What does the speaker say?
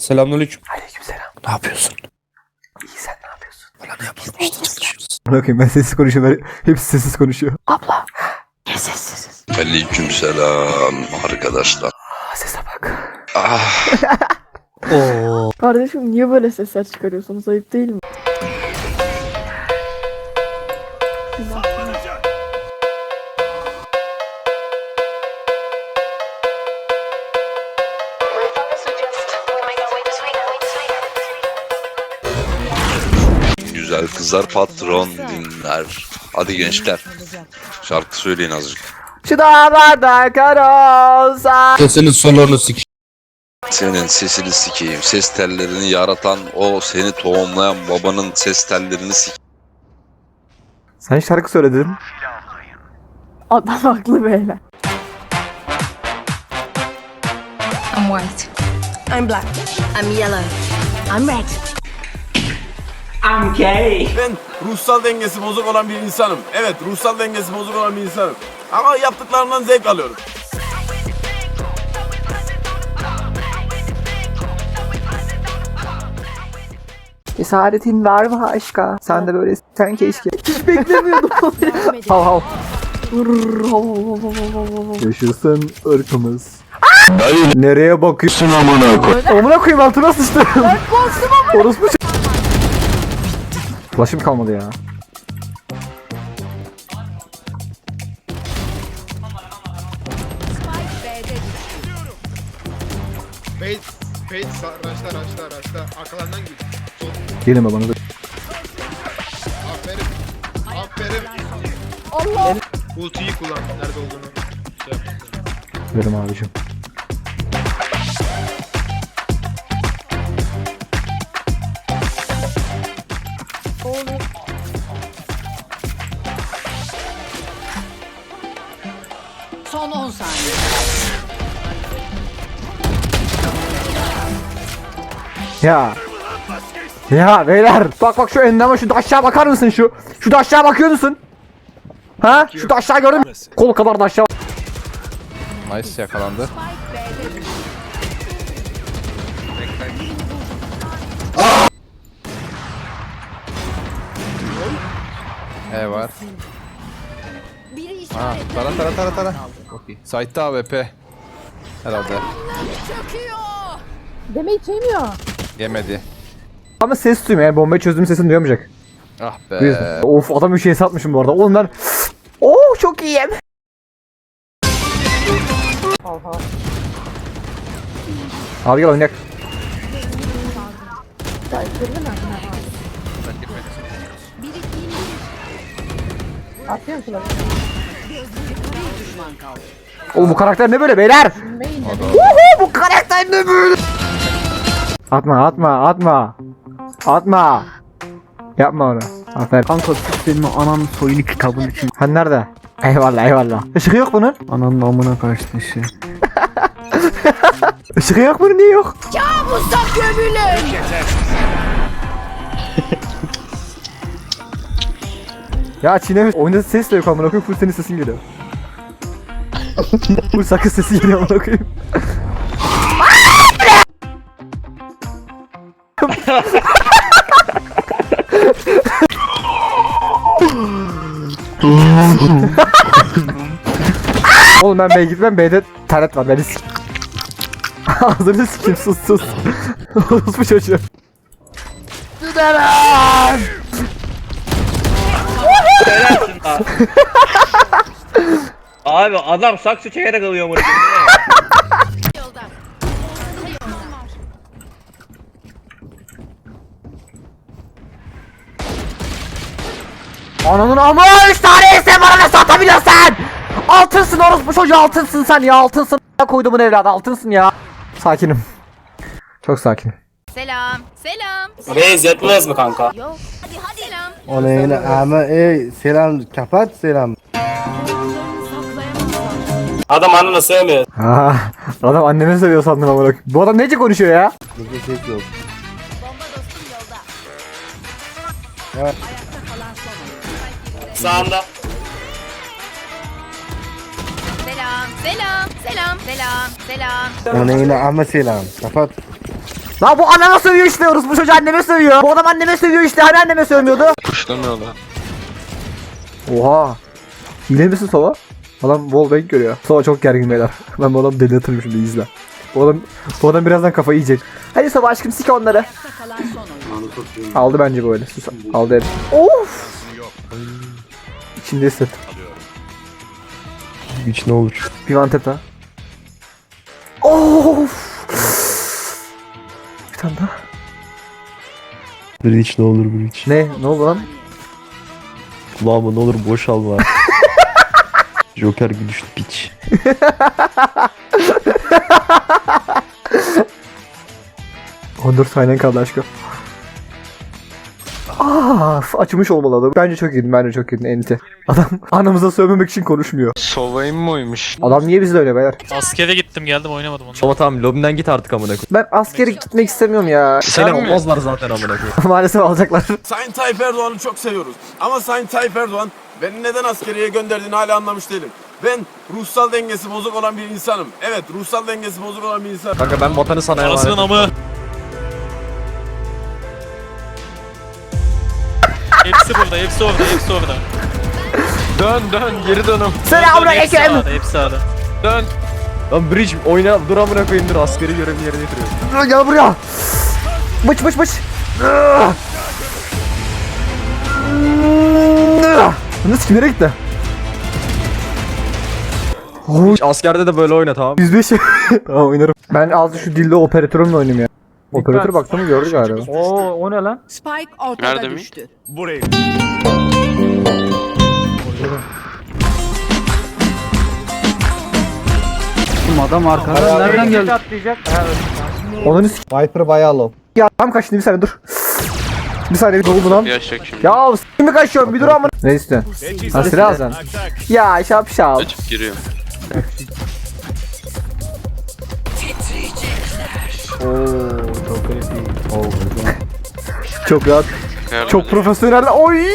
Selamünaleyküm. Aleykümselam. Ne yapıyorsun? İyi sen ne yapıyorsun? Valla ne yapalım işte çalışıyoruz. Bakayım ben sessiz konuşuyorum. Hepsi sessiz konuşuyor. Abla. Niye sessiziz? Aleykümselam arkadaşlar. Aa sese bak. Ah, Oo. Kardeşim niye böyle sesler çıkarıyorsunuz? Ayıp değil mi? Güzel kızlar patron dinler. Hadi gençler. Şarkı söyleyin azıcık. Şu dağlarda kar olsa. Sesinin sik. Senin sesini sikeyim. Ses tellerini yaratan o seni tohumlayan babanın ses tellerini sik. Sen şarkı söyledin. Adam haklı beyler. I'm white. I'm black. I'm yellow. I'm red. Ben ruhsal dengesi bozuk olan bir insanım. Evet, ruhsal dengesi bozuk olan bir insanım. Ama yaptıklarımdan zevk alıyorum. Cesaretin var mı aşka? Sen de böyle sen keşke. Hiç beklemiyordum. Hav hav. Yaşasın ırkımız. Nereye bakıyorsun amına koy? Amına koyayım altına sıçtım. Ben bastım amına. Orospu Flash'ım kalmadı ya. Fate sa- raşla raşla raşla arkalarından git. Sol. Gelin bana da. Aferin. Aferin. Allah. Ultiyi kullan. Nerede olduğunu. Şey yap. Verim abicim. Son 10 saniye. Ya. Ya beyler. Bak bak şu endama şu da aşağı bakar mısın şu? Şu da aşağı bakıyor musun? Ha? Şu da aşağı gördün mü? Kol kadar da aşağı. Nice yakalandı. E var. Biri Ha, işaret. tara tara tara tara. Okey. Site'da AWP. Herhalde. Çöküyor. Demeyi çekmiyor. Yemedi. Ama ses duymuyor yani bombayı çözdüğüm sesini duyamayacak. Ah Bu yüzden- be. Of adam bir şey satmışım bu arada. Oğlum ben... Oo çok iyiyim. Abi gel oynayak. Oğlum bu karakter ne böyle beyler? Uhu, bu karakter ne böyle? Atma atma atma. Atma. Yapma onu. Aferin. Kanka tut benim ananın soyunu kitabın için. Hani nerede? Eyvallah eyvallah. Işığı yok bunun. Ananın amına karşı işi. Işığı yok bunun niye yok? Musak gömülür. Ya çiğneme oyunda ses de yok amına koyayım full senin sesin geliyor. full sakız sesi geliyor amına koyayım. Oğlum ben B'ye gitmem B'de taret var beni sik. Ağzını sikeyim sus sus. Orospu çocuğu. Abi adam saksı çekerek alıyor bunu. Yolda. Ananın ama 3 tane ise bana ne satabiliyorsun? Altınsın orospu çocuğu altınsın sen ya altınsın. Koydumun evladı altınsın ya. Sakinim. Çok sakin. Selam. Selam. Reis yetmez mi kanka? Yok. Oleyna ama ey selam kapat selam. Adam anını sevmiyor. Ha, adam annemi seviyor sandım ama bak. Bu adam nece konuşuyor ya? Burada ses yok. Bomba dostum yolda. Evet. Sağında. Selam. Selam. Selam. Selam. Selam. Oleyna ama selam kapat. Lan bu anama sövüyor işte orospu çocuğu anneme sövüyor. Bu adam anneme sövüyor işte hani anneme sövmüyordu. Kuşlamıyorlar. Oha. Hile misin Sova? Adam wallbang görüyor. Sova çok gergin beyler. Ben bu adamı delirtirim şimdi izle. Bu adam, bu adam birazdan kafayı yiyecek. Hadi Sova aşkım sik onları. Aldı bence böyle. Sus. Aldı hep. Of. İçinde hisset. Hiç ne olur. Bir one tap daha. Of. Bir tane daha. Bridge ne olur bridge. Ne? Ne oldu lan? Kulağıma ne olur boşalma. Joker gülüşlü piç. Ondur saniyen kaldı aşkım. Ah, açmış olmalı adam. Bence çok iyiydi, bence çok iyiydi enti. Adam anamıza sövmemek için konuşmuyor. Sovayım mı oymuş? Adam niye bizle öyle beyler? Askere gittim geldim oynamadım onu. Ama tamam lobiden git artık amına koyayım. Ben askere gitmek istemiyorum ya. Seni olmazlar zaten amına koyayım. Maalesef alacaklar. Sayın Tayyip Erdoğan'ı çok seviyoruz. Ama Sayın Tayyip Erdoğan beni neden askeriye gönderdiğini hala anlamış değilim. Ben ruhsal dengesi bozuk olan bir insanım. Evet ruhsal dengesi bozuk olan bir insanım. Kanka ben vatanı sana Anasının emanet. amı. Hepsi burada, hepsi orada, hepsi orada. Dön dön geri dönüm. Hepsi Selamünaleyküm. sağda, hepsi sağda. Dön. Lan bridge oyna dur amına koyayım dur askeri görevini yerine getiriyorum. Gel buraya. Bıç bıç bıç. Nasıl kim nereye gitti? Askerde de böyle oyna tamam. 105. tamam oynarım. Ben az şu dilde operatörümle oynayayım ya. Operatör baktı mı gördü galiba. Oo o ne lan? Spike ortada Nerede mi? düştü. Adam arkadan nereden geldi? Onun s- Viper bayağı low. Ya tam kaçtı bir saniye dur. Bir saniye bir doldu lan. Şimdi. Ya s*** mi kaçıyorum bir dur ama. Ne istiyorsun? Ha silah alacaksın. Ya şapşal. Açıp giriyorum. Çok rahat. Çok profesyonel. Oy!